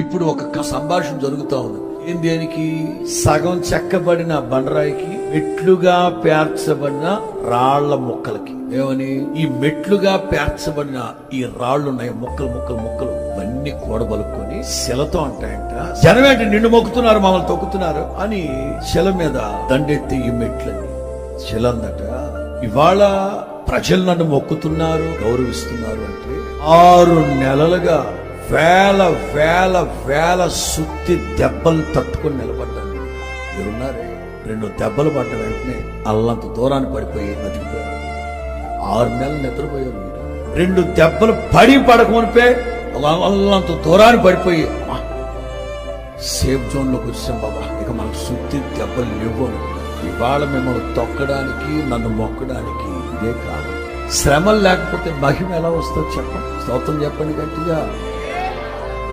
ఇప్పుడు ఒక సంభాషణ జరుగుతూ ఉంది. ఏం దేనికి? సగం చెక్కబడిన బండరాయికి మెట్లుగా పేర్చబడిన రాళ్ళ మొక్కలకి. ఏమని? ఈ మెట్లుగా పేర్చబడిన ఈ రాళ్ళు ఉన్నాయి. ముక్కలు మొక్కలు మొక్కలు. ఇవన్నీ కూడబలుకొని శిలతో అంటాయంట. జనం ఏంటి నిన్ను మొక్కుతున్నారు మమ్మల్ని తొక్కుతున్నారు అని శిల మీద దండెత్తి ఈ మెట్లని శిల అందట ఇవాళ ప్రజలు నన్ను మొక్కుతున్నారు గౌరవిస్తున్నారు అంటే ఆరు నెలలుగా వేల వేల వేల సుత్తి దెబ్బలు తట్టుకొని నిలబడ్డాను. మీరున్నారే? రెండు దెబ్బలు పడ్డ వెంటనే అల్లంత దూరాన్ని పడిపోయి బతికిపోయారు. ఆరు నెలలు నిద్రపోయారు మీరు. రెండు దెబ్బలు పడి పడకమునిపే అల్లంత దూరాన్ని పడిపోయి సేఫ్ జోన్లోకి వచ్చాం బాబా. ఇక మనకు సుత్తి దెబ్బలు లేవు ఇవాళ మిమ్మల్ని తొక్కడానికి నన్ను మొక్కడానికి ఇదే కాదు శ్రమలు లేకపోతే మహిమ ఎలా వస్తుందో చెప్పండి. స్తోత్రం చెప్పండి గట్టిగా.